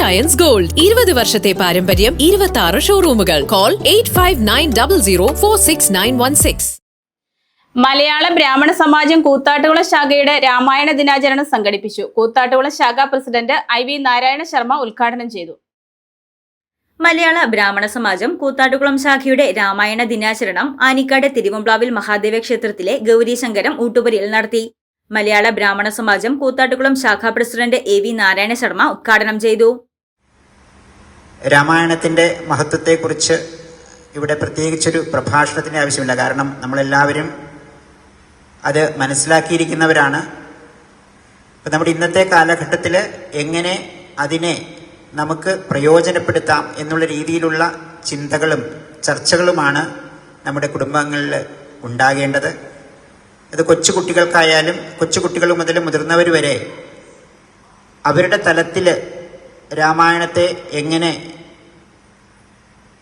Ions gold ഇരുപത് വർഷത്തെ പാരമ്പര്യം ഇരുപത്തി ആറ് ഷോറൂമുകൾ call eight five nine double zero four six nine one six Malayala Brahmana Samajam കൂത്താട്ടുകുള ശാഖയുടെ രാമായണ ദിനാചരണം സംഘടിപ്പിച്ചു. കൂത്താട്ടുകുള ശാഖ president I V Narayana Sharma ഉദ്ഘാടനം ചെയ്തു. മലയാള ബ്രാഹ്മണ സമാജം കൂത്താട്ടുകുളം ശാഖയുടെ രാമായണ ദിനാചരണം ആനിക്കാട് തിരുവമ്പ്ലാവിൽ മഹാദേവ ക്ഷേത്രത്തിലെ ഗൗരീശങ്കരം ഊട്ടുപുരിയിൽ നടത്തി. മലയാള ബ്രാഹ്മണ സമാജം കൂത്താട്ടുകുളം ശാഖാ president A V Narayana Sharma ഉദ്ഘാടനം ചെയ്തു. രാമായണത്തിന്റെ മഹത്വത്തെക്കുറിച്ച് ഇവിടെ പ്രത്യേകിച്ചൊരു പ്രഭാഷണത്തിന്റെ ആവശ്യമില്ല. കാരണം നമ്മളെല്ലാവരും അത് മനസ്സിലാക്കിയിരിക്കുന്നവരാണ്. നമ്മുടെ ഇന്നത്തെ കാലഘട്ടത്തിൽ എങ്ങനെ അതിനെ നമുക്ക് പ്രയോജനപ്പെടുത്താം എന്നുള്ള രീതിയിലുള്ള ചിന്തകളും ചർച്ചകളുമാണ് നമ്മുടെ കുടുംബങ്ങളിൽ ഉണ്ടാകേണ്ടത്. അത് കൊച്ചു കുട്ടികൾക്കായാലും കൊച്ചു കുട്ടികൾ മുതൽ മുതിർന്നവർ വരെ അവരുടെ തലത്തിൽ രാമായണത്തെ എങ്ങനെ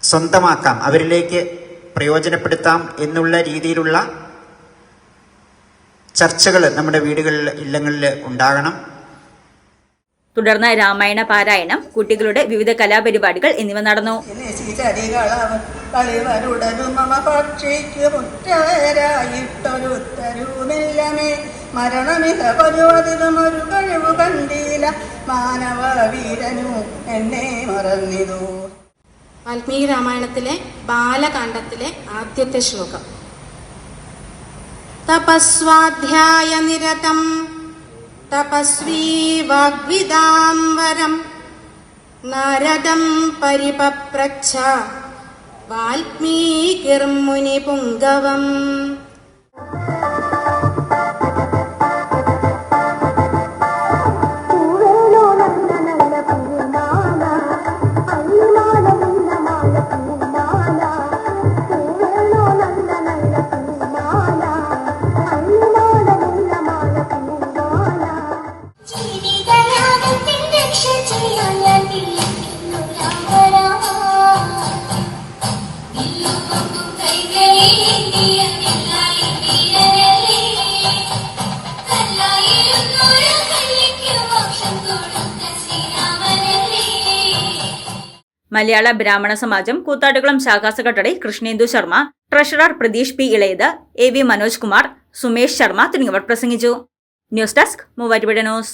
സ്വന്തമാക്കാം അവരിലേക്ക് പ്രയോജനപ്പെടുത്താം എന്നുള്ള രീതിയിലുള്ള ചർച്ചകൾ നമ്മുടെ വീടുകളിൽ ഇല്ലങ്ങളിൽ ഉണ്ടാകണം. തുടർന്ന് രാമായണ പാരായണം കുട്ടികളുടെ വിവിധ കലാപരിപാടികൾ എന്നിവ നടന്നു. കളിവരുടനും മമ പക്ഷിക്ക് മുറ്റായിട്ടൊരുത്തരുമില്ലമേ മരണമിത കൊലുവതിലും ഒരു കഴിവ് കണ്ടീല മാനവ വീരനു എന്നെ മറന്നിതു. വാൽമീകി രാമായണത്തിലെ ബാലകാണ്ഡത്തിലെ ആദ്യത്തെ ശ്ലോകം. തപസ്വാധ്യായ നിരതം തപസ്വീ വാഗ്വിദാം വരം നാരദം പരിപപ്രച്ഛ. വാൽമീകിർമുനി മലയാള ബ്രാഹ്മണ സമാജം കൂത്താട്ടുകുളം ശാഖാ secretary Krishnendu Sharma treasurer Pratheesh P Elayath A V Manoj Kumar Sumesh Sharma തുടങ്ങിയവർ പ്രസംഗിച്ചു. News desk Muvattupuzha news.